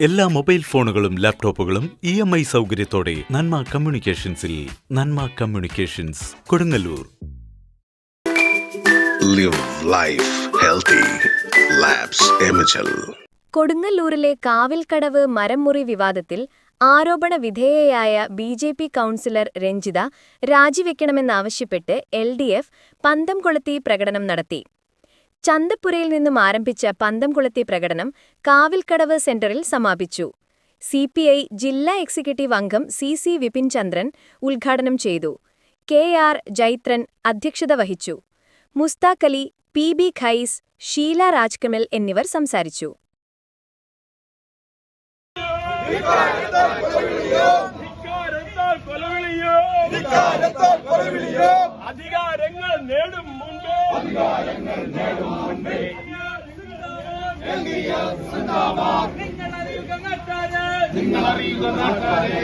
എല്ലാ മൊബൈൽ ഫോണുകളും ലാപ്ടോപ്പുകളും ഇ എം ഐ സൗകര്യത്തോടെ Nanma കമ്മ്യൂണിക്കേഷൻസിൽ Nanma communications Kodungallur. Live life healthy. കൊടുങ്ങല്ലൂരിലെ Kavilkadavu മരംമുറി വിവാദത്തിൽ ആരോപണ വിധേയയായ B J P councillor Ranjitha രാജിവെക്കണമെന്നാവശ്യപ്പെട്ട് L D F പന്തംകൊളുത്തി പ്രകടനം നടത്തി. ചന്തപ്പുരയിൽ നിന്നും ആരംഭിച്ച പന്തംകുളത്തെ പ്രകടനം കാവിൽക്കടവ് സെന്ററിൽ സമാപിച്ചു. സിപിഐ ജില്ലാ എക്സിക്യൂട്ടീവ് അംഗം സി സി വിപിൻ ചന്ദ്രൻ ഉദ്ഘാടനം ചെയ്തു. കെ ആർ ജൈത്രൻ അധ്യക്ഷത വഹിച്ചു. മുസ്താഖ് അലി പി ബി ഖൈസ് ഷീല രാജ്കമൽ എന്നിവർ സംസാരിച്ചു. കൊലവിളിയോ? മുൻപേ അധികാരങ്ങൾ നേടും മുൻപേ നിങ്ങൾ അറിയുക നാട്ടാരെ